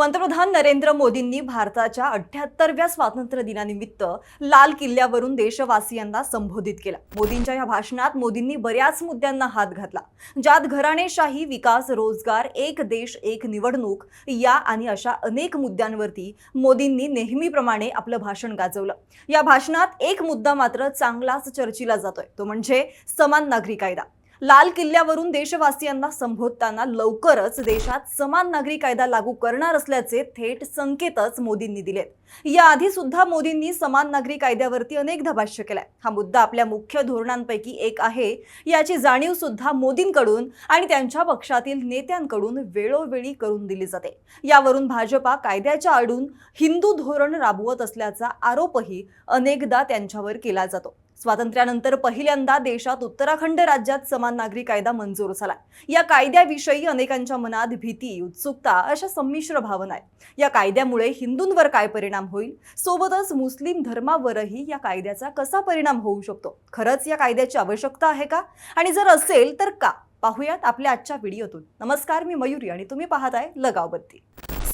पंतप्रधान नरेंद्र मोदींनी भारताच्या अठ्याहत्तरव्या स्वातंत्र्य दिनानिमित्त लाल किल्ल्यावरून देशवासियांना संबोधित केला. मोदींच्या या भाषणात मोदींनी बऱ्याच मुद्द्यांना हात घातला. ज्यात घराणेशाही विकास रोजगार एक देश एक निवडणूक या आणि अशा अनेक मुद्द्यांवरती मोदींनी नेहमीप्रमाणे आपलं भाषण गाजवलं. या भाषणात एक मुद्दा मात्र चांगलाच चर्चिला जातोय. तो म्हणजे समान नागरी कायदा. लाल किल्ल्यावरून देशवासियांना संबोधताना लवकरच देशात समान नागरी कायदा लागू करणार असल्याचे थेट संकेतच मोदींनी दिलेत. याआधी सुद्धा मोदींनी समान नागरी कायद्यावरती अनेकदा भाष्य केलाय. हा मुद्दा आपल्या मुख्य धोरणांपैकी एक आहे. याची जाणीव सुद्धा मोदींकडून आणि त्यांच्या पक्षातील नेत्यांकडून वेळोवेळी करून दिली जाते. यावरून भाजपा कायद्याच्या आडून हिंदू धोरण राबवत असल्याचा आरोपही अनेकदा त्यांच्यावर केला जातो. स्वातंत्र्यानंतर पहिल्यांदा देशात उत्तराखंड राज्यात समान नागरी कायदा मंजूर झाला या कायद्याविषयी अनेकांच्या मनात भीती उत्सुकता अशा संमिश्र भावना आहेत. या कायद्यामुळे हिंदूंवर काय परिणाम होईल? सोबतच मुस्लिम धर्मावरही या कायद्याचा कसा परिणाम होऊ शकतो? खरंच या कायद्याची आवश्यकता आहे का? आणि जर असेल तर का? पाहूयात आपल्या आजच्या व्हिडिओतून. नमस्कार मी मयुरी आणि तुम्ही पाहताय लगावबत्ती.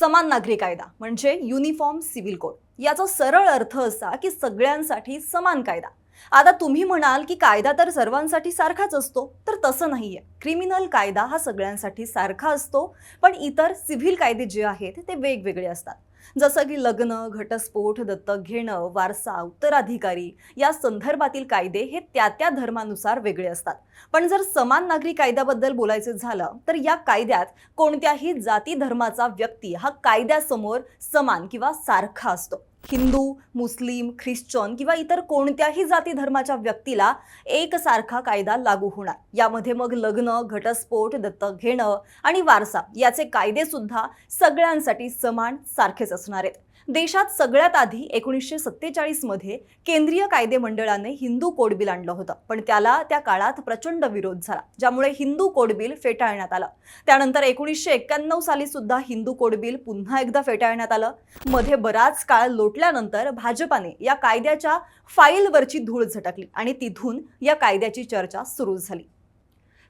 समान नागरी कायदा म्हणजे युनिफॉर्म सिव्हिल कोड याचा सरळ अर्थ असा की सगळ्यांसाठी समान कायदा. आता तुम्ही म्हणाल की कायदा तर सर्वांसाठी सारखाच असतो तर तसं नाहीये. क्रिमिनल कायदा हा सगळ्यांसाठी सारखा असतो पण इतर सिव्हिल कायदे जे आहेत ते वेगवेगळे असतात. जसं की लग्न घटस्फोट दत्तक घेणं वारसा उत्तराधिकारी या संदर्भातील कायदे हे त्या त्या धर्मानुसार वेगळे असतात. पण जर समान नागरी कायद्याबद्दल बोलायचं झालं तर या कायद्यात कोणत्याही जाती धर्माचा व्यक्ती हा कायद्यासमोर समान किंवा सारखा असतो. हिंदू मुस्लिम ख्रिश्चन किंवा इतर कोणत्याही जाती धर्माच्या व्यक्तीला एकसारखा कायदा लागू होणार. यामध्ये मग लग्न घटस्फोट दत्तक घेणं आणि वारसा याचे कायदे सुद्धा सगळ्यांसाठी समान सारखेच असणार आहेत. देशात सगळ्यात आधी एकोणीसशे सत्तेचाळीसमध्ये केंद्रीय कायदे मंडळाने हिंदू कोड बिल आणलं होतं. पण त्याला त्या काळात प्रचंड विरोध झाला ज्यामुळे हिंदू कोड बिल फेटाळण्यात आलं. त्यानंतर एकोणीसशे एक्क्याण्णव साली सुद्धा हिंदू कोड बिल पुन्हा एकदा फेटाळण्यात आलं. मध्ये बराच काळ लोटल्यानंतर भाजपाने या कायद्याच्या फाईलवरची धूळ झटकली आणि तिथून या कायद्याची चर्चा सुरू झाली.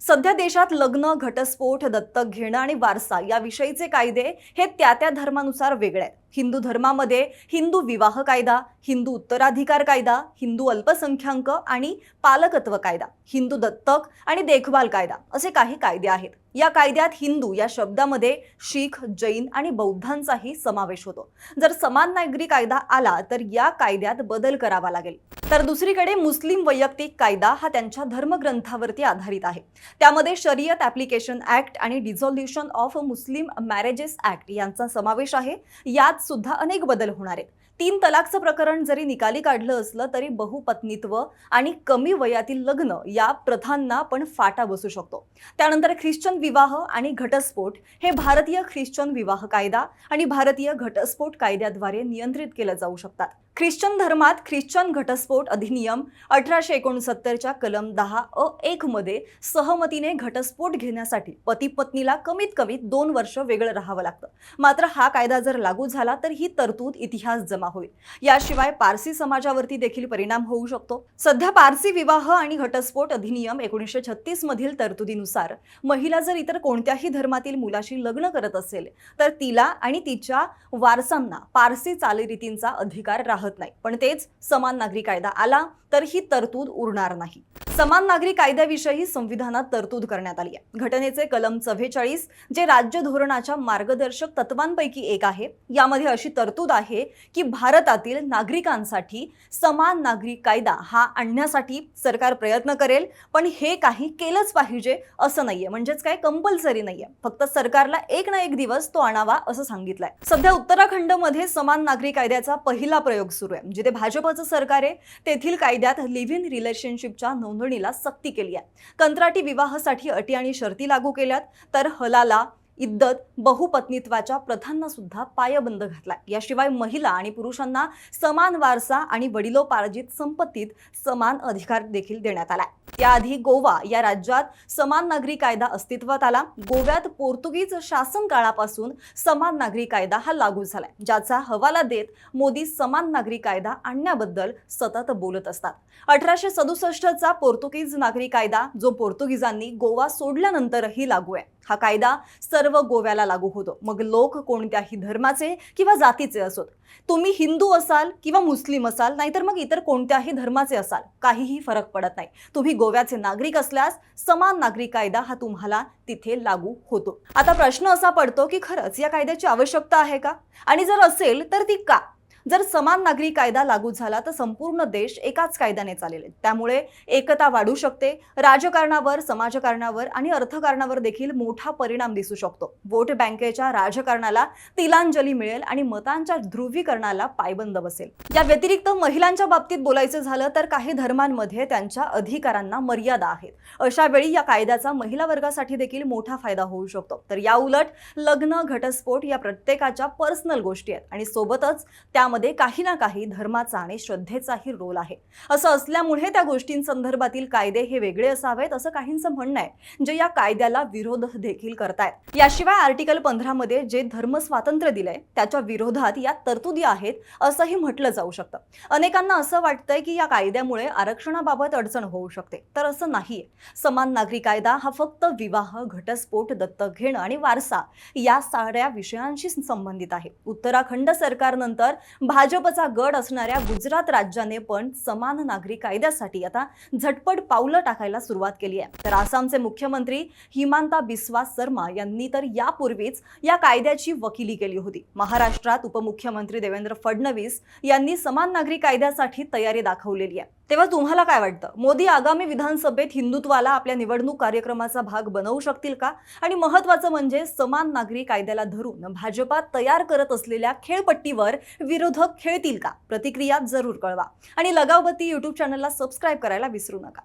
सध्या देशात लग्न घटस्फोट दत्तक घेणं आणि वारसा याविषयीचे कायदे हे त्या त्या धर्मानुसार वेगळे आहेत. हिंदू धर्मामध्ये हिंदू विवाह कायदा हिंदू उत्तराधिकार कायदा हिंदू अल्पसंख्याक आणि पालकत्व कायदा हिंदू दत्तक आणि देखभाल कायदा असे काही कायदे आहेत. या कायद्यात हिंदू या शब्दामध्ये शीख जैन आणि बौद्धांचाही समावेश होतो. जर समान नागरी कायदा आला तर या कायद्यात बदल करावा लागेल. तर दुसरीकडे मुस्लिम वैयक्तिक कायदा हा त्यांच्या धर्मग्रंथावरती आधारित आहे. त्यामध्ये शरियत ॲप्लिकेशन ऍक्ट आणि dissolution of Muslim marriages act यांचा समावेश आहे. यात सुद्धा अनेक बदल होणार आहेत. तीन तलाकचं प्रकरण जरी निकाली काढलं असलं तरी बहुपत्नीत्व आणि कमी वयातील लग्न या प्रथांना पण फाटा बसू शकतो. त्यानंतर ख्रिश्चन विवाह आणि घटस्फोट हे भारतीय ख्रिश्चन विवाह कायदा आणि भारतीय घटस्फोट कायद्याद्वारे नियंत्रित केलं जाऊ शकतात. ख्रिश्चन धर्मात ख्रिश्चन घटस्फोट अधिनियम अठराशे एकोणसत्तरच्या कलम दहा अ एक मध्ये सहमतीने घटस्फोट घेण्यासाठी पती पत्नीला कमीत कमी दोन वर्ष वेगळं राहावं लागतं. मात्र हा कायदा जर लागू झाला तर ही तरतूद इतिहास जमा होईल. याशिवाय पारसी समाजावरती देखील परिणाम होऊ शकतो. सध्या पारसी विवाह आणि घटस्फोट अधिनियम एकोणीसशे छत्तीस मधील तरतुदीनुसार महिला जर इतर कोणत्याही धर्मातील मुलाशी लग्न करत असेल तर तिला आणि तिच्या वारसांना पारसी चालीरीतींचा अधिकार राहत. नाही. पण तेच समान नागरी कायदा आला तर ही तरतूद उरणार नाही. समान नागरी कायद्याविषयी संविधानात तरतूद करण्यात आली आहे. घटनेचे कलम चव्वेचाळीस जे राज्य धोरणाच्या मार्गदर्शक तत्वांपैकी एक आहे यामध्ये अशी तरतूद आहे की भारतातील नागरिकांसाठी समान नागरी कायदा हा आणण्यासाठी सरकार प्रयत्न करेल पण हे काही केलंच पाहिजे असं नाहीये. म्हणजेच काय? कंपल्सरी नाहीये. फक्त सरकारला एक ना एक दिवस तो आणावा असं सांगितलंय. सध्या उत्तराखंडमध्ये समान नागरी कायद्याचा पहिला प्रयोग सुरू आहे. जिथे भाजपचं सरकार आहे तेथील कायद्यात लिव्ह इन रिलेशनशिपच्या नोंदणीला सक्ती केली आहे. कंत्राटी विवाहासाठी अटी आणि शर्ती लागू केल्यात तर हलाला इद्दत बहुपत्नीत्वाच्या प्रथांना सुद्धा पायबंद घातलाय. याशिवाय महिला आणि पुरुषांना समान वारसा आणि वडिलोपार्जित संपत्तीत समान अधिकार देखील देण्यात आला त्याआधी गोवा या राज्यात समान नागरी कायदा अस्तित्वात आला. गोव्यात पोर्तुगीज शासन काळापासून समान नागरी कायदा हा लागू झालाय ज्याचा हवाला देत मोदी समान नागरी कायदा आणण्याबद्दल सतत बोलत असतात. अठराशे सदुसष्टचा पोर्तुगीज नागरी कायदा जो पोर्तुगीजांनी गोवा सोडल्यानंतरही लागू आहे. हा कायदा सर्व गोव्याला लागू होतो. मग लोक कोणत्याही धर्माचे किंवा जातीचे असोत. तुम्ही हिंदू असाल किंवा मुस्लिम असाल नाहीतर मग इतर कोणत्याही धर्माचे असाल काहीही फरक पडत नाही. तुम्ही गोव्याचे नागरिक असल्यास समान नागरिक कायदा हा तुम्हाला तिथे लागू होतो. आता प्रश्न असा पडतो की खरंच या कायद्याची आवश्यकता आहे का? आणि जर असेल तर ती का? जर समान नागरी कायदा लागू झाला तर संपूर्ण देश एकाच कायद्याने चालेल. त्यामुळे एकता वाढू शकते. राजकारणावर समाजकारणावर आणि अर्थकारणावर देखील मोठा परिणाम दिसू शकतो. वोट बँकेच्या राजकारणाला तिलांजली मिळेल आणि मतांच्या ध्रुवीकरणाला पायबंद बसेल. या व्यतिरिक्त महिलांच्या बाबतीत बोलायचं झालं तर काही धर्मांमध्ये त्यांच्या अधिकारांना मर्यादा आहेत. अशा वेळी या कायद्याचा महिला वर्गासाठी देखील मोठा फायदा होऊ शकतो. तर या उलट लग्न घटस्फोट या प्रत्येकाच्या पर्सनल गोष्टी आहेत. आणि सोबतच त्यामध्ये काही ना काही धर्माचा आणि श्रद्धेचाही रोल आहे. असं असल्यामुळे त्या गोष्टींसंदर्भातील कायदे हे वेगळे असावेत असं काहींचं म्हणणं आहे. जे या कायद्याला विरोध देखील करतायत. याशिवाय आर्टिकल पंधरामध्ये जे धर्म स्वातंत्र्य दिलंय त्याच्या विरोधात या तरतुदी आहेत असंही म्हटलं जाऊ शकतं. अनेकांना असं वाटतंय की या कायद्यामुळे आरक्षणाबाबत अडचण होऊ शकते. तर असं नाहीये. समान नागरी कायदा हा फक्त विवाह घटस्फोट दत्तक घेणं आणि वारसा या साऱ्या विषयांशी संबंधित आहे. उत्तराखंड सरकारनंतर भाजपचा गड असणाऱ्या गुजरात राज्याने पण समान नागरी कायद्यासाठी आता झटपट पावलं टाकायला सुरुवात केली आहे. तर आसामचे मुख्यमंत्री हिमांता बिस्वा शर्मा यांनी तर यापूर्वीच या कायद्याची वकिली केली होती. महाराष्ट्रात उपमुख्यमंत्री देवेंद्र फडणवीस यांनी समान नागरी कायद्यासाठी तयारी दाखवलेली आहे. तेव्हा तुम्हाला काय वाटतं? मोदी आगामी विधानसभेत हिंदुत्वाला आपल्या निवडणूक कार्यक्रमाचा भाग बनवू शकतील का? आणि महत्वाचं म्हणजे समान नागरी कायद्याला धरून भाजपा तयार करत असलेल्या खेळपट्टीवर विरोधक खेळतील का? प्रतिक्रिया जरूर कळवा. आणि लगावबत्ती युट्यूब चॅनलला सबस्क्राईब करायला विसरू नका.